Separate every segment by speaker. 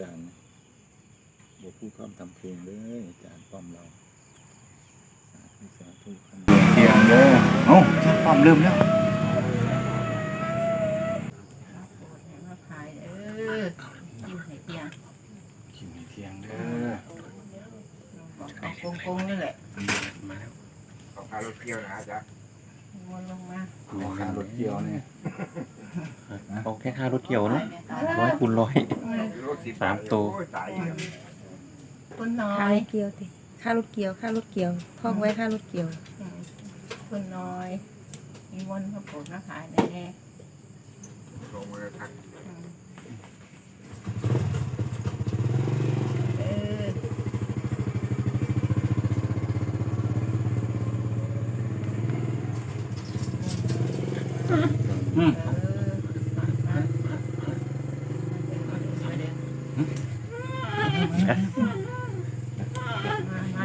Speaker 1: จารย์บอกผู้คำทำเพลงเลยอาจารย์ป้อมเราสาธุสาธุคำเพียงเด้อเอ้าอาจารย์ป้อมเริ่มแล้ว
Speaker 2: มาขายเออจิ้มให้เตียง
Speaker 1: ขิมเทียงเด้อ
Speaker 2: บอกเอาโกงๆนี่แหละ
Speaker 3: มาแล้ว
Speaker 4: ของพารถเกี่ยวนะจ๊ะ
Speaker 2: วนลงมา
Speaker 1: ขอคารถเกี่ยวเนี่ย
Speaker 3: เอาแค่ค่ารถเกี่ยวเนาะร้อยคูณร้อย
Speaker 4: รถ สิบ
Speaker 3: สามตัว
Speaker 4: โอ้ยตาย
Speaker 2: คุณน้อ
Speaker 5: ค่าย รถเกี่ยวติค่ารถเกี่ยวค่ารถเกี่ยวท่องไว้ค่ารถเกี่ยว
Speaker 2: อืมคุณน้อย มีวนพระโปรดมาขายแน่
Speaker 4: ลงมาทัก
Speaker 2: ๆอืมเออ
Speaker 1: อืม
Speaker 2: เออมามามาเด้อ ม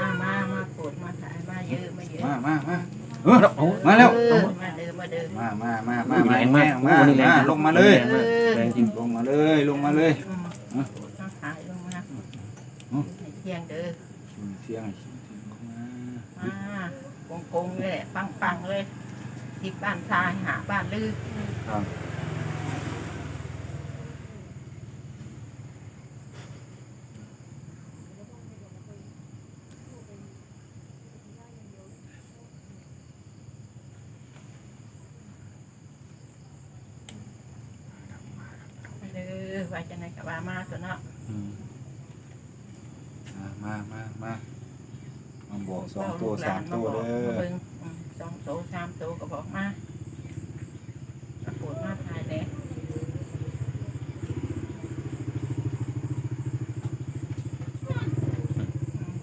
Speaker 2: ามามาโปรดมาขายมาเยอะมาเยอะ
Speaker 1: มามามาเออเอามาแล้ว
Speaker 2: เออมาเด้อมาเด้อ
Speaker 1: มามามามา
Speaker 3: แรงมาก
Speaker 1: มา
Speaker 3: วันนี้แรง
Speaker 1: มา
Speaker 3: จริง
Speaker 1: ลงมาเลย
Speaker 3: แรงมากแรงจริง
Speaker 1: ลงมาเลย ลงมาเลย
Speaker 2: อืม
Speaker 1: อืม
Speaker 2: มาขายลงมา
Speaker 1: อืม
Speaker 2: ให้เที่ยงเด้อ
Speaker 1: ขิมเทียงขิมเทียงเข้ามา
Speaker 2: มาโกงๆเลยแหละปังๆเลยสิบบ้านทรายหาบ้านลือ
Speaker 1: ครับ
Speaker 2: มาเด้อไว้จะไหนกับว่า มาตัวเนาะ
Speaker 1: อืมมามามามามาบอกสองตัวสามตัวเด้อ
Speaker 2: มาเบิ่งอืมสองตัวสามตัวก็บอกมาปรากฏมาถ่ายแล้วอืม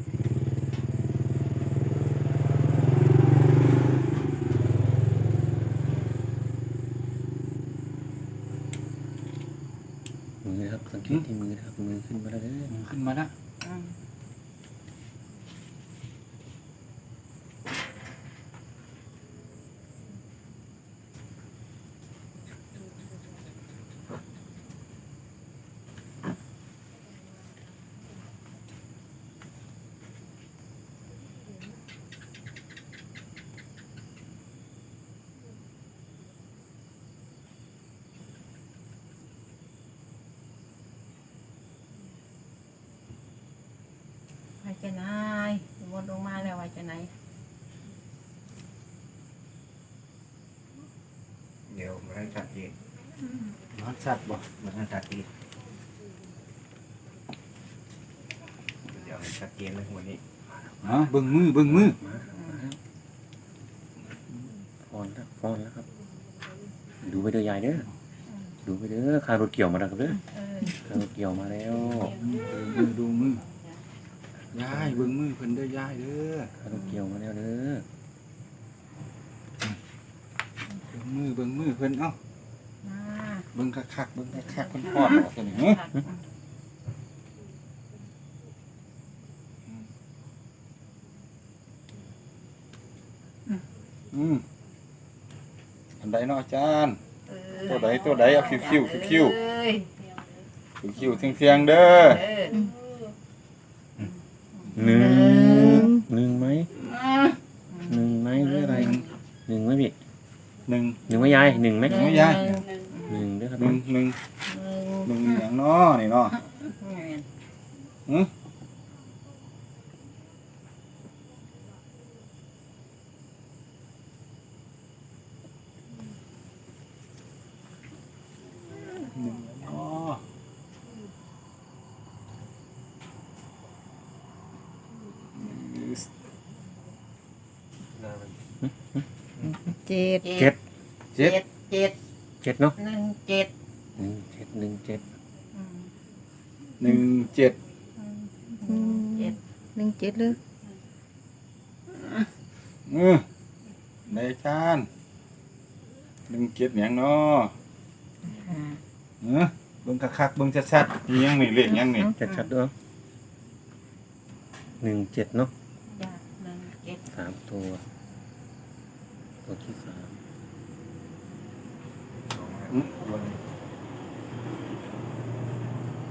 Speaker 3: มือนะครับสังเกตที่มือนะครับมือขึ้นมาแล้วเด้อ
Speaker 1: ขึ้นมาละ
Speaker 2: อืม ไว้ จะไหนวนลงมาแล้วไว้จะไหน
Speaker 4: เดี๋ยวมาให้ชัดเจน
Speaker 1: ร้อนสัตว์บ่
Speaker 4: มาให้ชัดเจนเดี๋ยวให้ชัดเจนเลยวันนี้
Speaker 1: อ๋อเบิ่งมือเบิ่งมือ
Speaker 3: มามาแล้วฟอนแล้วฟอนแล้วครับ ดูไปเด้อยายเด้อดูไปเด้อค่ารถเกี่ยวมาแล้วครับเด้อ
Speaker 2: เออ
Speaker 3: ค่ารถเกี่ยวมาแล้ว
Speaker 1: ดูมือดูมือ ยายเบิ่งมือเพิ่นเด้อยายเด้อ
Speaker 3: ค่ารถเกี่ยวมาแล้วเด้อ
Speaker 1: เบิ่งมือเบิ่งมือเพิ่นเอ้า
Speaker 2: มา
Speaker 1: เบิ่งคักๆเบิ่งคักๆเพิ่นพอดบอกตัวนี้อืมอันใดเนาะอาจารย์
Speaker 2: เออ
Speaker 1: ตัวใดตัวใดเอาคิ้วคิ้วคิ้วคิ้ว
Speaker 2: เอ้ย
Speaker 1: คิวๆเทียงๆเด้อ
Speaker 2: เออ
Speaker 3: หนึ่งหนึ่งไหม
Speaker 2: อืม
Speaker 3: หนึ่งไหมหรืออะไรหนึ่งไหมพี่
Speaker 1: หนึ่ง
Speaker 3: หนึ่งไหมยายหนึ่งไหม
Speaker 1: หนึ่งไหมยาย
Speaker 3: หนึ่งเด้อครับ
Speaker 1: หนึ่งหนึ่งหนึ่งอย่างเนาะนี่เนาะ
Speaker 2: หนึ่ง
Speaker 1: หนึ่งเนาะ
Speaker 5: เจ็ด
Speaker 3: เจ็ด
Speaker 1: เจ็ด
Speaker 2: เจ็ด
Speaker 3: เจ็ดเนาะ
Speaker 2: หนึ่งเจ็ด
Speaker 3: หนึ่งเจ็ดหนึ่งเจ็ด
Speaker 2: อืม
Speaker 1: หนึ่งเจ็ด
Speaker 2: อืมเจ็ด
Speaker 5: หนึ่งเจ็ดเลย
Speaker 1: เออในอาจารย์หนึ่งเจ็ดอย่างเนาะ
Speaker 2: อ่า
Speaker 1: เออเบิ่งคักๆเบิ่งชัดๆมีหยังนี่เลขหยังนี่
Speaker 3: ชัดชัดๆด้วยหนึ่งเจ็ดเนาะ
Speaker 2: จ้ะหนึ่งเจ็ด
Speaker 3: สามตัว ตัวที่สาม
Speaker 1: อืม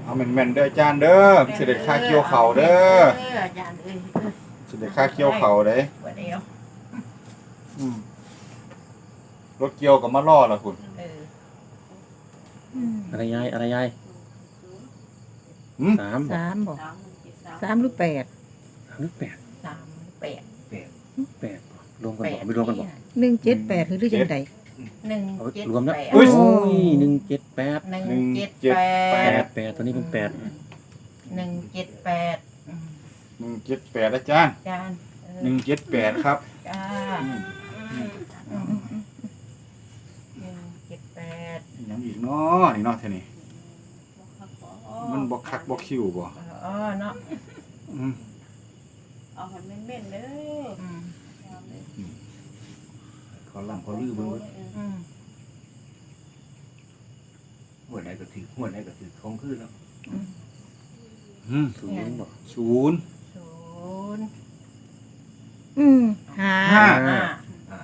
Speaker 1: เอาแม่นๆเด้ออาจารย์เด้อสิได้ค่าเกี่ยวเขาเด้อ
Speaker 2: เอออาจารย์เอ้ยเออ
Speaker 1: สิได้ค่าเกี่ยวเขาเด้
Speaker 2: วันเดียว
Speaker 1: อืมรถเกี่ยวก็มาล่อละคุณ
Speaker 2: เออ
Speaker 5: อืม
Speaker 3: อะไรยายอะไรยาย
Speaker 1: หืม
Speaker 3: สามบอก
Speaker 5: สามบอก
Speaker 2: สามเจ็ดสาม
Speaker 5: สามหรือแปด
Speaker 3: สามหรือแปด
Speaker 2: สามแปด
Speaker 3: แปดบ่รวม กัน
Speaker 2: แป
Speaker 3: บอก
Speaker 2: ด
Speaker 3: ไม่รวมกันบอก
Speaker 5: หนึ่งเจ็ดแปดหรือหรือยังไง
Speaker 2: หนึ่ง
Speaker 3: เอา
Speaker 2: เจ็ด
Speaker 3: รวมแล้ว
Speaker 2: แปด
Speaker 3: โอ้ยหนึ่งเจ็ดแปด
Speaker 2: หนึ่ง
Speaker 1: หนึ่ง
Speaker 2: เจ็ด
Speaker 1: เจ็ด
Speaker 2: แป
Speaker 3: แป
Speaker 2: ด
Speaker 3: ดแปดตัวนี้เป็นแปด
Speaker 2: หนึ่งเจ็ดแปดอืม
Speaker 1: หนึ่งเจ็ดแปดอาจารย์
Speaker 2: อาจารย์เออ
Speaker 1: หนึ่งเจ็ดแปดครับ
Speaker 2: จ้า
Speaker 1: อืม
Speaker 2: อืมหนึ่งเจ็ดแปด
Speaker 1: อีหยังอีกเนาะนี่เนาะเท่านี้มันบ่คักบ่คิวบ่
Speaker 2: อ๋อเนาะ
Speaker 1: อืม
Speaker 6: เอาให้เม่นๆเด้อ
Speaker 2: อืม
Speaker 4: ขอหลังขอลือเบิ่งเบิ่ง
Speaker 2: อืม
Speaker 4: หัวไหนก็ถือหัวไหนก็ถือของคือแล้ว
Speaker 1: อืม
Speaker 3: ศูนย์บอก
Speaker 1: ศูนย์
Speaker 2: ศูนย์
Speaker 5: อืมห้า
Speaker 1: ห้า
Speaker 2: ห้า
Speaker 4: อ่า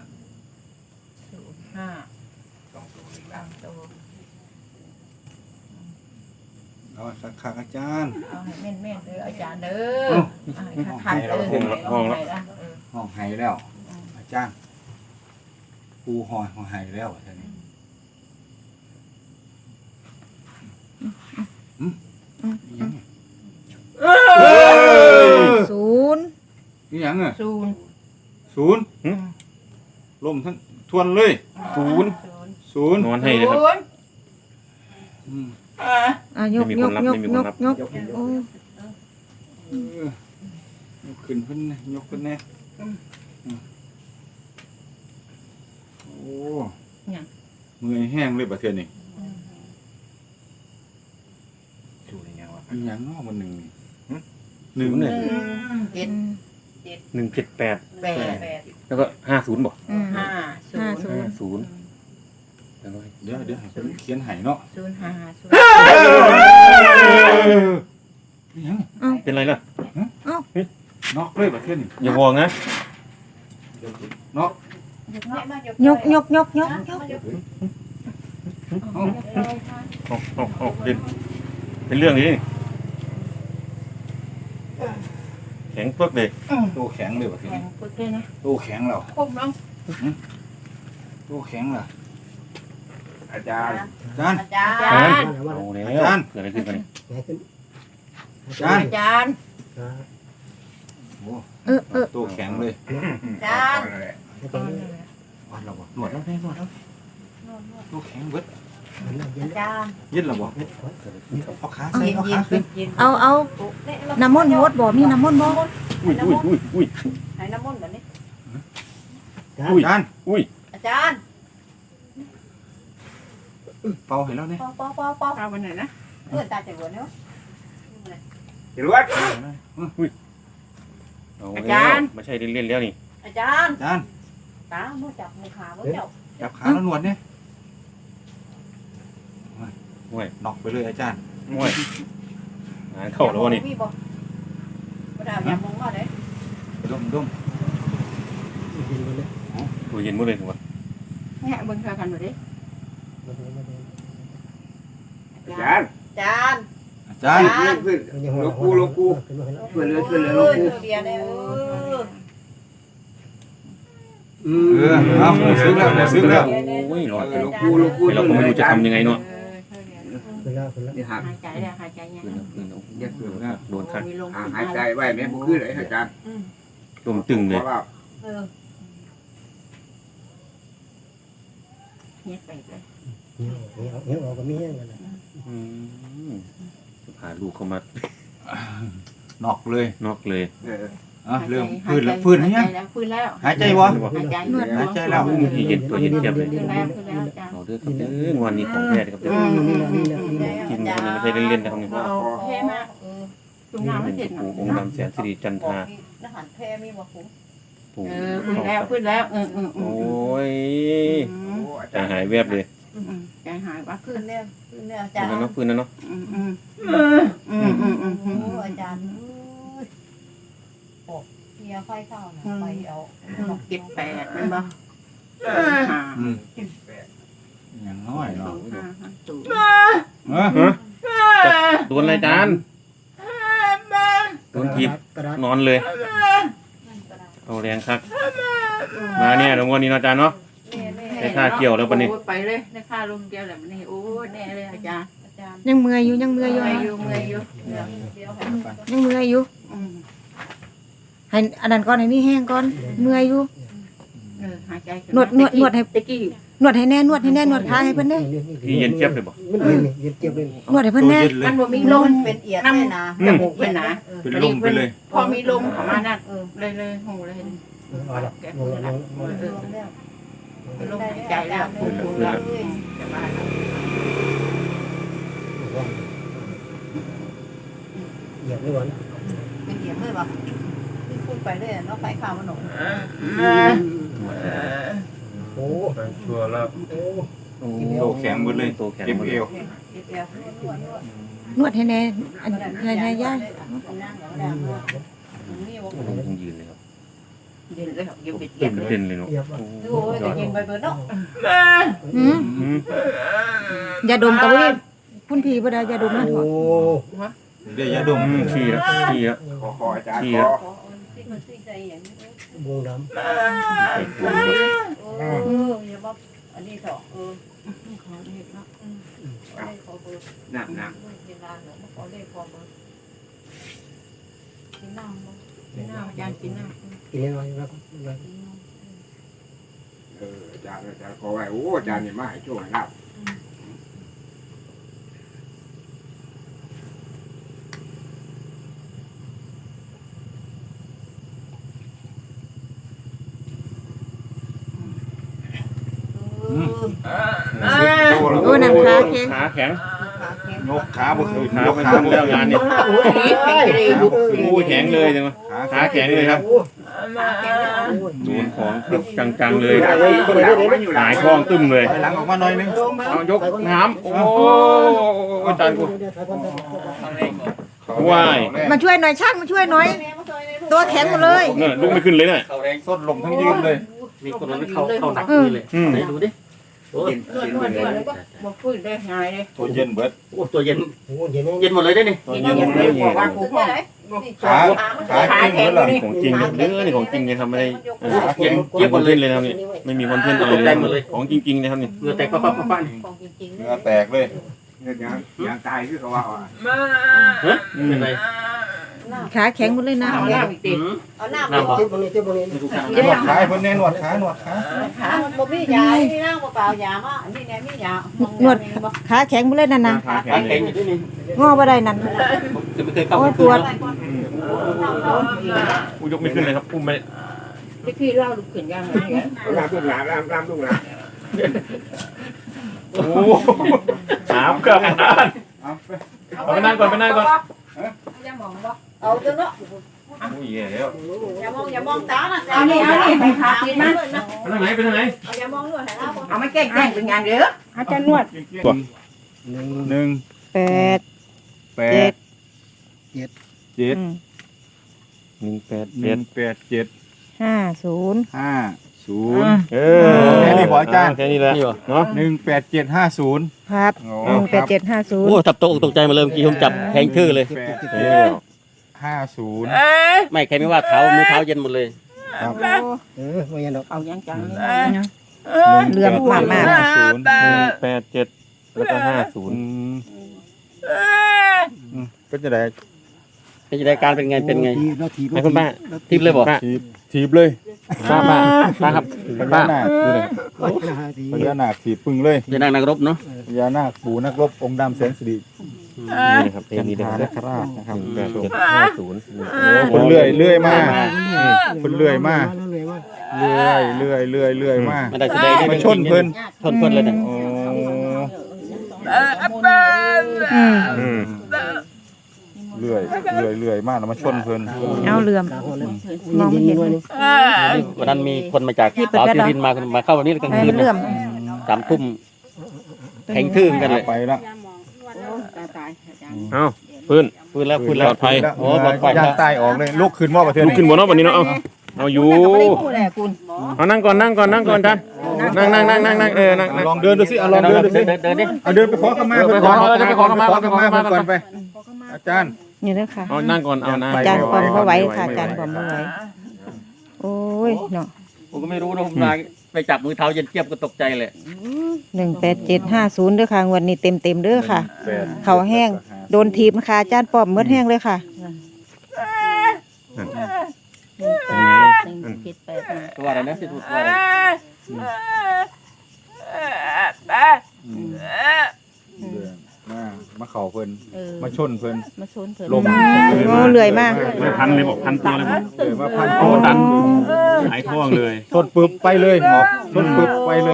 Speaker 2: ศูนย์ห้า
Speaker 4: สองตัวอีก
Speaker 2: สา
Speaker 4: แล้ว
Speaker 2: มตัว
Speaker 1: เอาสักคักอาจารย์
Speaker 2: เอาให้แม่นแม่นๆเด้ออาจารย์เด้อ
Speaker 1: เอ้า
Speaker 2: เอาให้คักๆเด้อ
Speaker 1: ห้องละห้องละ
Speaker 2: เาให้เออ
Speaker 1: ห้องไห้แล้ว อาจารย์ ปูหอยห้องไห้แล้วเท่านี้อืมอีหยังเนี่ยเอ้ย
Speaker 5: ศูนย์
Speaker 1: อีหยังอะ
Speaker 2: ศูนย์
Speaker 1: ศูนย์ลมทั้งทวนเลย
Speaker 3: ศูนย์
Speaker 2: ศูนย์
Speaker 1: ศูนย์
Speaker 3: นอนให้เลยครับ
Speaker 2: ศูนย์
Speaker 1: อืม
Speaker 2: อ่า
Speaker 5: อะยก
Speaker 3: ไม่มี
Speaker 5: ย
Speaker 3: ค
Speaker 5: ก
Speaker 3: นรับ
Speaker 5: ยก
Speaker 3: ไม่มี
Speaker 5: ย
Speaker 3: คน
Speaker 5: ก
Speaker 3: รับ
Speaker 5: ยกโอ้
Speaker 1: เออยกขึ้นเพิ่นนะยกขึ้นแน่ อืมโอ้มือแห้งเลยประเทศนี้
Speaker 4: ชูนี่ยังวะ
Speaker 1: อีหยังเนาะมันหนึ่งนี่ห
Speaker 3: ศู
Speaker 1: นึ่ง
Speaker 3: นย์
Speaker 2: ห
Speaker 3: เนี่ย
Speaker 2: นึ่ง เจ็ด
Speaker 3: หนึ่งเจ็ดแปด
Speaker 2: แปด
Speaker 3: แล้วก็ห้าศูนย์บอก
Speaker 5: อืม
Speaker 2: ห้าศู
Speaker 5: ห้าน
Speaker 2: ย์
Speaker 5: ศูน
Speaker 3: ห้า
Speaker 5: ย์
Speaker 3: ศูนย์แล้วก็
Speaker 1: เดี๋ยวเดี๋ยวให้เพิ่นเขียนให้เนาะ
Speaker 2: ศูนย์ห้าศูนย์
Speaker 1: อีหยัง
Speaker 3: เป็นไรล่ะ
Speaker 1: นอกเลยประเทศนี้
Speaker 3: อย่าวองนะ
Speaker 1: นอก
Speaker 5: ยกยกยกยกยก
Speaker 1: เอ้า
Speaker 3: เอาเอาเอาเป็นเป็นเรื่องนี้แข็งเพิกเลย
Speaker 1: ตัวแข็งเลยประทศ
Speaker 2: แข่
Speaker 1: นี้
Speaker 2: ปึกเลยนะ
Speaker 1: ตัวแข็งแล้ว
Speaker 2: คมน้อง
Speaker 1: ตัวแข็งล่ะ
Speaker 4: อาจารย์
Speaker 1: อาจารย์
Speaker 2: อาจารย์
Speaker 3: เอาแล้ว
Speaker 1: อาจารย์
Speaker 3: เกิดอะไรขึ้นกันเนี่ย
Speaker 1: อาจารย์
Speaker 2: อาจารย์
Speaker 1: โอ้ตัวแข็งเลย
Speaker 2: อาจารย์
Speaker 4: นั่นแหละ
Speaker 1: อ่อนแล้วบ่หนวดแล้วแน่หนวดแล้วตัวแข็งเบิด
Speaker 2: อาจารย์
Speaker 1: ยึดแล้วบ่เอาขาใส่
Speaker 2: เย็น
Speaker 1: เอา
Speaker 2: เย็
Speaker 1: ขานขึ้น
Speaker 2: เย็น
Speaker 5: เอาเอาน้ำมนต์โฮดบ่มีน้ำมนต์บ่
Speaker 3: อุ้ยอุ้ยอุ้ยอุ้ย
Speaker 6: ให้น้ำมนต์แบบนี้
Speaker 3: อุ้ย
Speaker 1: อาจารย์
Speaker 3: อุ้ย
Speaker 2: อาจารย์
Speaker 1: เป่าให้แล้วเนี่ย
Speaker 6: ปอปอปอปอ
Speaker 2: เอาไปไหนนะ
Speaker 6: เพื่อนตาใจหัวเนาะ
Speaker 4: เดี๋ยววัด
Speaker 3: เอาแล้วไม่ใช่เล่นๆแล้วนี่
Speaker 6: อาจารย์
Speaker 1: อาจารย์
Speaker 6: ตามือจับมือขาบ่เจ้า
Speaker 1: จับขาแล้วหนวดเนี่ย
Speaker 3: ห่วย
Speaker 1: นอกไปเลยอาจารย์
Speaker 3: ห่วยงานเข้าแล้ววะนี่
Speaker 6: มีบ่บ่ได้อย่ามองมาเด้
Speaker 1: ดมดม
Speaker 3: ตัวเย็นหมดเลยถูกปะ
Speaker 2: แง่เบิ่งเธอกันหน่อยดิ
Speaker 4: อาจารย์
Speaker 6: อาจารย์
Speaker 1: อาจารย์
Speaker 4: เพื่อนเพื่อนหลวงปู่หลวงปู่เพื่อนเลยเพื่อนเลยหลวง ปู่
Speaker 6: เบียร์เด้อ
Speaker 1: เออเอาซึ้งแล้วซึ้งแล้ว
Speaker 3: โอ้ยร้อน
Speaker 4: หลวงปู่หลวงปู่
Speaker 3: เราก็ไม่รู้จะทำยังไงเนาะ
Speaker 4: นี่หัก
Speaker 2: หายใจแล้วหายใจยัง
Speaker 3: คืนแล้วคืนแล้วโดนคัด
Speaker 2: มีลม
Speaker 4: หาหายใจไว้แม่บ่คือเลยอาจารย์
Speaker 3: ลมตึงเลย
Speaker 4: เพราะว่า
Speaker 6: เออ
Speaker 2: เงียบไปเลย
Speaker 3: อืมพาลูกเข้ามาน
Speaker 1: อกเลย
Speaker 3: นอกเลย
Speaker 4: เออ
Speaker 1: อะเริ่มฟื้นแล้วฟื้นหรือยัง
Speaker 2: ฟื้นแล้ว
Speaker 1: หายใจวะ
Speaker 2: หายใจ
Speaker 1: หายใจแล้ว
Speaker 3: เย็นตัวเย็นเทียบเลย
Speaker 2: ฟื้นแล้วฟื้นแล้วอาจารย์
Speaker 3: เอาเด้อครับเด้องวันนี้ของแท้ครับเด้อกินกันไม่ใช่เล่นๆนะครับนี่
Speaker 2: เอาแค่มาเออจุ่มน้ำไม่เจ็ดหน่
Speaker 3: ปู่
Speaker 2: อย
Speaker 3: องค์ดำแสนสิริจันทรา
Speaker 6: ทหารแพ้มีบ่คุ้ม
Speaker 3: ปู่
Speaker 2: เออฟื้นแล้วฟื้นแล้วเออเออเอ
Speaker 3: โอ้
Speaker 2: อยอืม
Speaker 4: โอ้อา
Speaker 3: ใจ
Speaker 4: จารย์
Speaker 3: หายแวบเลย
Speaker 2: อืมใจหายว่า
Speaker 6: ขึ้นแล้วขึ้นแล้วอา
Speaker 3: ฟื้
Speaker 6: จานร
Speaker 3: แล้ว
Speaker 6: ย์
Speaker 3: เนาะฟื้นแล้วเนาะ
Speaker 2: อืมอืมอืมอืมอืมอืม
Speaker 6: โอ้อาจารย์ โอ้เฮียไฟเข้านะไปเอา
Speaker 2: เจ็ดแปดเป็นบ่ห้า
Speaker 1: อืมอย่างน้อย
Speaker 2: สอ
Speaker 1: เนาะ
Speaker 2: งห้าห้าศูนย์
Speaker 1: เออ
Speaker 3: โดดนอะไรจานโดนทีบนอนเลยเอาแรงคัก มาเนี่ยตรงวันนี้เนาะอาจารย์เนาะได้ค่าเกี่ยวแล้วปะนี่
Speaker 2: โอ้ไปเลยได้ค่าลงเกี่ยวแล้วมันนี่โอ้แน่เลยอาจารย์
Speaker 6: อาจารย์
Speaker 5: ยังเมื่อยอยู่ยังเมื่อยอยู่
Speaker 2: เมื่อยอยู่เมื่อยอยู่เดี๋ยว
Speaker 6: เดี๋ยวให้
Speaker 5: ยังเมื่อยอยู่
Speaker 2: อืม
Speaker 5: ให้อันนั้นก่อนให้นี่แห้งก่อนเมื่อยอยู่
Speaker 2: เออหายใจขึ้
Speaker 5: นวดนวดนวดให้
Speaker 2: ตะกี้
Speaker 5: นวดให้แน่นวดให้แน่นวดขาให้เพิ่นแน่
Speaker 3: พี่เย็นเจี๊ยบเลยบอก
Speaker 5: นวดให้เพิ่นแน่
Speaker 2: มันบ่มีลม
Speaker 6: เป็นเอียด
Speaker 2: น้
Speaker 6: แน่นะำ
Speaker 2: จมูกเป็นหนา
Speaker 1: เป็นลมไปเลย
Speaker 2: พอมีลมเข้ามานั่น
Speaker 6: เออ
Speaker 2: เลยเลยหูเลยแกพูดแล้วเออ
Speaker 6: ลงแล้ว
Speaker 2: ลมหายใจแล้วพูดพูดแล้วจะมาแล้ว
Speaker 6: เป็นเอียดเลยว่ะที่พูด ไปเลยเนาะไปข่าวมันหน
Speaker 1: ชัวร์แล้วโตแข็งหมดเลย
Speaker 3: โตแข็ง
Speaker 1: เจ็บ
Speaker 3: หมด
Speaker 1: เอ
Speaker 3: เลยว
Speaker 6: เอียด
Speaker 5: นวดให้แน่อันให้แน่ย่าย
Speaker 3: ต้องยืนเลยครับ
Speaker 2: เดินเลยอย่าไปเจ็
Speaker 3: ตื่
Speaker 2: บ
Speaker 3: น
Speaker 2: เลย
Speaker 3: เต้นเลยเนาะ
Speaker 6: ดูโอ้ยจะยิงไปเบิดเนาะ
Speaker 5: หืม
Speaker 3: อืม
Speaker 5: อย่าดมกับนี่พุ่นผีบ่ได้อย่าดมนะถอด
Speaker 1: เดี๋ยวยาดม
Speaker 3: อืมขี้แล้วขี้แล้ว
Speaker 4: ขอขออาจารย์
Speaker 3: ขี้
Speaker 4: ข
Speaker 3: แล้
Speaker 4: อ
Speaker 3: ว
Speaker 6: ที่มันซีใจอย่างนี้
Speaker 3: ไอ้ตัวนี้
Speaker 6: เอออย่าบอกอันนี้เถอะเออ
Speaker 2: ขอเลขเนาะ
Speaker 6: ขอเลขขอเบอร์
Speaker 4: หนักหนัก
Speaker 6: เวลาเนาะขอเลขขอเบอร์กินน้ำบ่
Speaker 2: กินน้ำอาจารย์กินน้
Speaker 4: เอออาจารย์อาจารย์ขอไว้โอ้อาจารย์นี่มาให้ชคให้ลาบ
Speaker 1: โตแล้ว
Speaker 5: โอ้น้ำขาแข็ง
Speaker 3: ขาแข็ง
Speaker 1: ยกขาบ่คืน
Speaker 3: ขาย
Speaker 1: ก
Speaker 3: ไม่
Speaker 1: ขา
Speaker 3: ขึ้น
Speaker 1: บ่
Speaker 3: แล้วงานเนี้ำ
Speaker 2: โอ้ย
Speaker 3: โอ้ยแข็งเลยจังวะขาแข็งเลยครับ
Speaker 2: แข็งเลย
Speaker 3: โดนของจังๆเลย
Speaker 4: หลังไว้อยู่หลังไว้อง
Speaker 3: ตึ้มเลย
Speaker 1: หลังออกมาหน่อยนึง
Speaker 3: เอายกน้ำโอ้อาจารย์กูว้าย
Speaker 5: มาช่วยหน่อยช่างมาช่วยหน่อย ตัวแข็งหมดเลย
Speaker 3: เนี่ยลุกไม่ขึ้นเลยเนี่ยเขาแรง
Speaker 1: สดลมทั้งยืนเลย
Speaker 7: มีคนนั้นเขาเขาหนัก
Speaker 5: อืม
Speaker 7: นี่เลยไหนดูดิ โอ้ย
Speaker 2: นวดนวดนวดแล้วก็บอกพูดได้หายเลย
Speaker 1: ตัวเย็นเบิด
Speaker 7: โอ้ตัวเย็นเย็นหมดเลยได้นี่
Speaker 2: กินยังไม่บอกว่ากูพ่อ
Speaker 1: ขาขาเก่งเบิดเลย
Speaker 3: ของจริงเด้อนี่ของจริงเลยครับไม่ได้เออเย็นเย็นคอนเทนต์เลยนะครับนี่ไม่มีคอนเทนต์อะไรเลยของจริงๆนะครับนี่
Speaker 7: เหงื่อแตกปั๊บปั๊บปั๊บปั๊บ
Speaker 6: ของจริงๆ
Speaker 1: เนื้อแตกเลย
Speaker 4: เงินยางยางตายคือเขาว่าอะ
Speaker 7: ฮะเป็นไร
Speaker 5: ขาแข็งหมดเลยนะ
Speaker 2: เอาแล้วอีกที
Speaker 7: อืม
Speaker 6: เอาหน้า
Speaker 7: น้ำบอก
Speaker 6: บ่
Speaker 7: ไม่ถูกทาง
Speaker 1: นวดขาให้เพิ่นแน่นวดขานวดขา
Speaker 2: ขา
Speaker 6: บ่มียามีน้ำบ่เปล่ายามาอันนี้แน่มียา
Speaker 5: ขาแข็งหมดเลยนั่นน่ะ
Speaker 3: ขาแข็
Speaker 7: ขาง
Speaker 3: เล
Speaker 7: แข็
Speaker 3: ย
Speaker 7: งอยู่ที่นี่
Speaker 5: งอบ่ได้นั่น
Speaker 7: จะไม่เคยเข้า
Speaker 5: โอ้ย
Speaker 7: ไป
Speaker 5: ปวด
Speaker 3: อู้ยกไม่ขึ้นเลยครับอุ้มไม่
Speaker 2: ที่พี่เล่าลูกขึ้นยังไงเนี่ย
Speaker 4: ลามลูกหลานลามลามลูกหลาน
Speaker 3: โอ้สามกับด้าน
Speaker 1: เอาไป
Speaker 3: เอาไปนั่งก่อนไปนั่งก่อน
Speaker 6: อย่ามองบ่ เอาเถอะเนาะ
Speaker 3: โอ้ยแล้ว
Speaker 6: อย่ามองอย่ามองตาน่ะ
Speaker 2: เอานี่เอานี่ไปขากินมัน
Speaker 3: ไปทางไหนไปทางไหน
Speaker 6: เอาอย่ามองด้วยให้เรา
Speaker 2: เอามาแกล้งแกล้งเป็นงานเด้อ
Speaker 5: อาจารย์นวด
Speaker 1: หนึ่ง
Speaker 5: แปด
Speaker 1: แปดเจ็ด
Speaker 3: หนึ่งแปด
Speaker 1: ห
Speaker 3: เจ็
Speaker 1: นึ่
Speaker 3: ด
Speaker 1: งแปดเจ็ด
Speaker 5: ห้าศูนย์
Speaker 1: ห้าศูนย์
Speaker 3: เออ
Speaker 1: แค่นี้พออาจารย์
Speaker 3: แค่นี้แหละเนาะ
Speaker 1: หนึ่งแปดเจ็ดห้าศูนย์
Speaker 5: ครับ
Speaker 1: โอ้
Speaker 5: หนึ่งแปดเจ็ดห้าศูนย์
Speaker 7: โอ้ทับโตอกตกใจมาเลยเมื่อกี้ผมจับแทงทื่อเลย
Speaker 1: ห้าศูนย์
Speaker 7: ไม่ใครไม่ว่าเท้ามือเท้าเย็นหมดเลย
Speaker 2: เอายังจังเลย
Speaker 5: เรื่องมากมาก
Speaker 1: ห้าศูนย์
Speaker 3: หนึ่งแปดเจ็ดแล้วก็ห้าศูนย์
Speaker 1: ก็จะได้
Speaker 7: เป็นจะได้การเป็นไงเป็นไงให้คุณป้าทิปเลยบอก
Speaker 1: ทีบทีบเลย
Speaker 7: ป้าป้าป้าครับ
Speaker 1: พ
Speaker 7: ป้า
Speaker 1: ญานาคดูเลยพญานาคถีบปึงเลย
Speaker 7: จะนั่งนักรบเนาะ
Speaker 1: พญานาคปู่นักรบองค์ดำแสนสิริ
Speaker 3: นี่นะครับเพลงนี้นะครับ
Speaker 1: คราชนะครับ
Speaker 3: แปดเจ็ดห้าศูนย์
Speaker 1: โอ้คนเลื่อยเลื่อยมาคนเลื่อยมาเลื่อยเลื่อยเลื่อยเลื่อยมา
Speaker 7: ไม่ได้แสดง
Speaker 1: มาชนเพิ่น
Speaker 7: ชนเพิ่นเลยเนี่ย
Speaker 1: โอ้
Speaker 5: อืม
Speaker 3: อืม
Speaker 1: เลื่อยเลื่อยเลื่อยมาแล้วมาชนเพิ่น
Speaker 5: เอาเหลื่อมมองไม่เห็นเลย
Speaker 7: วันนั้นมีคนมาจาก
Speaker 5: ที่เปิด
Speaker 7: สาว
Speaker 5: ได้
Speaker 7: ที่
Speaker 5: เหรอ
Speaker 7: ดินมามาเข้าวันนี้กลาง
Speaker 5: ให้
Speaker 7: คื
Speaker 5: มันนเหลื่อม
Speaker 7: สามทุ่มแทงทื่อกันเลย
Speaker 1: ไปแล้ว
Speaker 2: ตายตายอาจารย์
Speaker 3: เอ้าพื้น
Speaker 7: พูดแล้วพูด
Speaker 3: ป
Speaker 7: แล้ว
Speaker 3: ลอดภัย
Speaker 7: โอ้ปลอดภัย
Speaker 1: ย่าง
Speaker 7: แล้ว
Speaker 1: ตายออกเลยลูกขึ้นว่าประเทศ
Speaker 3: ลุกขึ้นบนเนาะวันนี้เนาะเอาเอาอยู่
Speaker 2: ไม่ได้พูดแหละคุณ
Speaker 3: เอานั่งก่อนนั่งก่อนนั่งก่อนจ้ะนั่งนั่งนั่งนั่งนั่งเออนั่งนั่ง
Speaker 1: ลองเดินดูสิเอาลองเดินดูสิ
Speaker 7: เดินเดินดิ
Speaker 1: เอาเดินไปขอขมา
Speaker 3: เออไปขอเออเดินไปขอขมา
Speaker 1: ขอขมา
Speaker 3: ขอขมา
Speaker 1: ก่อนไป
Speaker 6: ข
Speaker 1: อาจารย์
Speaker 5: นี่เด้อค่ะ
Speaker 3: เอานั่งก่อนเอานะ
Speaker 5: อาจารย์ปอมก็ไหว้ค่ะ
Speaker 3: ม่
Speaker 5: อาจารย์ปอมก็ไหว้โอ้ยเนาะ
Speaker 7: ผมก็ไม่รู้นะผมมา ไปจับมือเท้าเย็นเจี๊ยบก็ตกใจเลย
Speaker 5: หนึ่งแปดเจ็ดห้าศูนย์เด้อค่ะงวันนี้เต็มเต็มๆเด้อค่ะ
Speaker 1: แปด
Speaker 5: เขาแห้ง โดนทีมนะคะอาจารย์ปอมเมืดแห้งเลยค่ะ
Speaker 3: เป็นไง
Speaker 2: หนึ่งเจ็ดแปดห้า
Speaker 7: ตัวอะไรนะที่ถูกตัวอะไร
Speaker 1: อืมเดือน มามาเข่าเพิ่น
Speaker 2: เออ
Speaker 1: มาชนเพิ่น
Speaker 2: มาชนเพิ่น
Speaker 1: ลม
Speaker 5: โอ้เลื่อยมาก
Speaker 3: ไม่พันเลยบอกพันตัวเลยบอก
Speaker 1: เลยมาพัน
Speaker 3: โอ้ดันหายท่วงเลย
Speaker 1: ชนปึ๊บไปเลยหมอกชนปึ๊บไปเลย